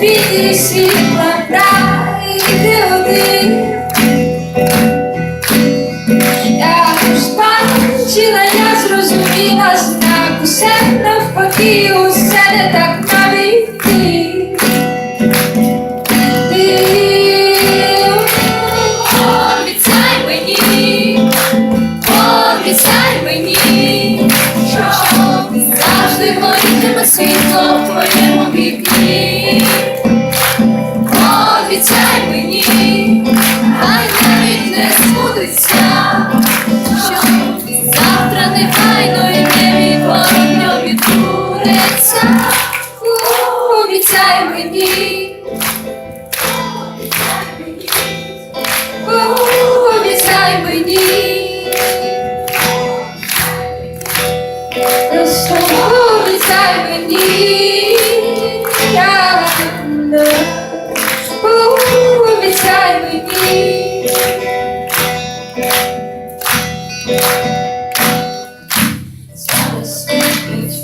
білі світла прайди один. Я зрозуміла знак, усе навпаки, усе не так.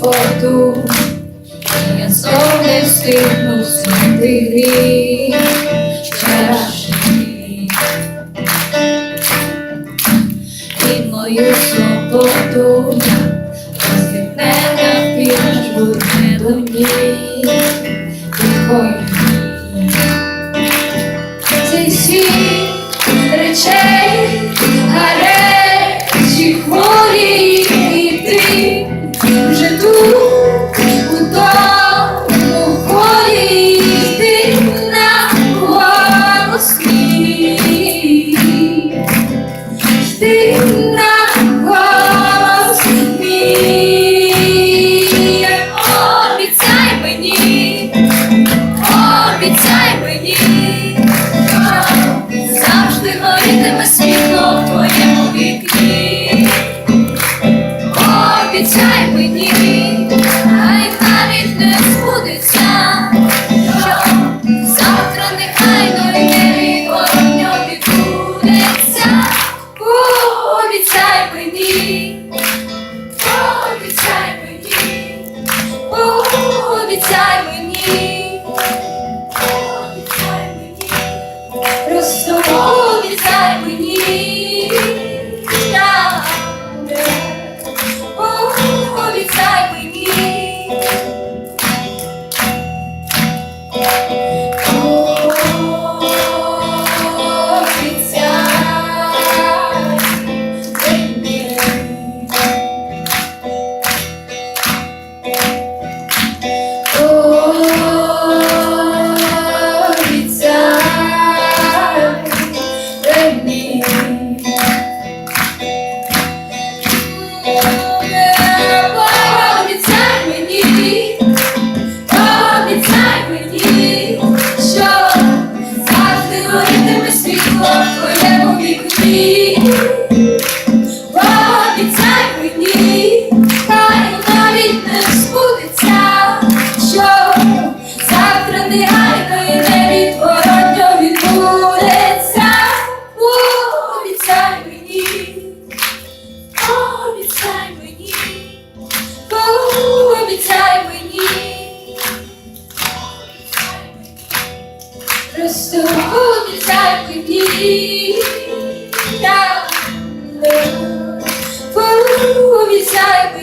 Воду, і я зовсім встигну сюди. free. Все обіцяй мені, я обіцяй мені.